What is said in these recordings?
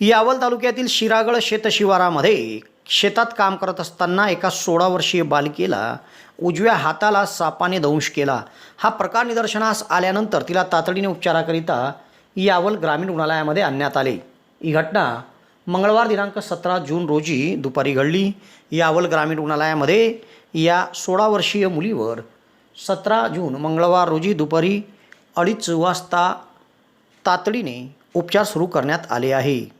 यावल तालुक्यातील शिरागड शेतशिवारामध्ये शेतात काम करत असताना एका सोळा वर्षीय बालिकेला उजव्या हाताला सापाने दंश केला. हा प्रकार निदर्शनास आल्यानंतर तिला तातडीने उपचाराकरिता यावल ग्रामीण रुग्णालयामध्ये आणण्यात आले. ही घटना मंगळवार दिनांक सतरा जून रोजी दुपारी घडली. यावल ग्रामीण रुग्णालयामध्ये या सोळा वर्षीय मुलीवर सतरा जून मंगळवार रोजी दुपारी अडीच वाजता तातडीने उपचार सुरू करण्यात आले आहे.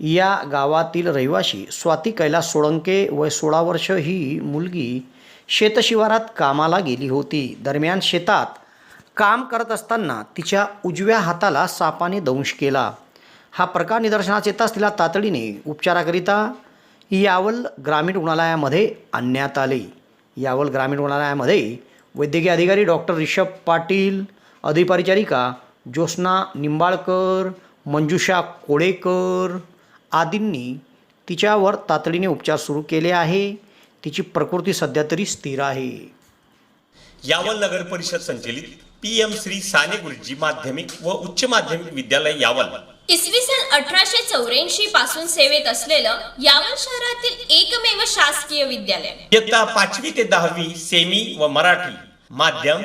या गावातील रहिवाशी स्वाती कैलास सोळंके वय सोळा वर्ष ही मुलगी शेतशिवारात कामाला गेली होती. दरम्यान शेतात काम करत असताना तिच्या उजव्या हाताला सापाने दंश केला. हा प्रकार निदर्शनास येताच तिला तातडीने उपचाराकरिता यावल ग्रामीण रुग्णालयामध्ये आणण्यात आले. यावल ग्रामीण रुग्णालयामध्ये वैद्यकीय अधिकारी डॉक्टर रिषभ पाटील अधिपरिचारिका ज्योत्स्ना निंबाळकर मंजुषा कोळेकर आदींनी तिच्यावर तातडीने उपचार सुरू केले आहे. तिची प्रकृती सध्या तरी स्थिर आहे. यावल नगर परिषद संचलित पी एम श्री साने गुरुजी माध्यमिक व उच्च माध्यमिक विद्यालय यावल. इसवी सन अठराशे चौऱ्याऐंशी पासून सेवेत असलेलं यावल शहरातील एकमेव शासकीय विद्यालय. इयत्ता पाचवी ते दहावी सेमी व मराठी माध्यम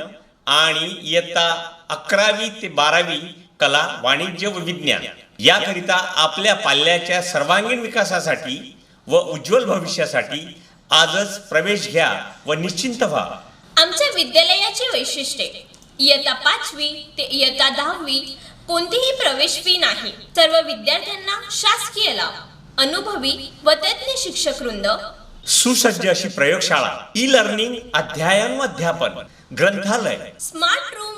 आणि इयत्ता अकरावी ते बारावी कला वाणिज्य व विज्ञान. याकरिता आपल्या पाल्याच्या सर्वांगीण विकासासाठी व उज्ज्वल भविष्यासाठी आजच प्रवेश घ्या व निश्चिंत व्हा. आमच्या विद्यालयाची वैशिष्ट्ये इयत्ता पाचवी ते इयत्ता दहावी कोणतीही प्रवेश फी नाही. सर्व विद्यार्थ्यांना शासकीय लाभ अनुभवी व तज्ञ शिक्षक वृंद सुसज्ज अशी प्रयोगशाळा ई लर्निंग अध्ययन व अध्यापन ग्रंथालय. Smart room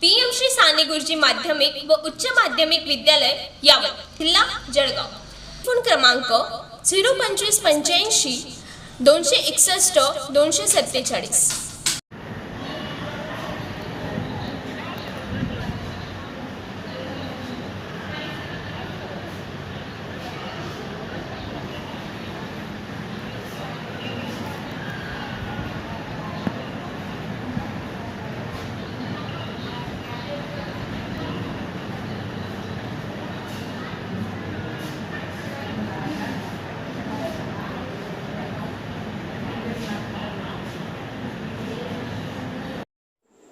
PM Shri Sane Guruji माध्यमिक व उच्च माध्यमिक विद्यालय यावत किल्ला जळगाव. फोन क्रमांक झिरो पंचवीस पंच्याऐंशी दोनशे एकसष्ट दोनशे सत्तेचाळीस.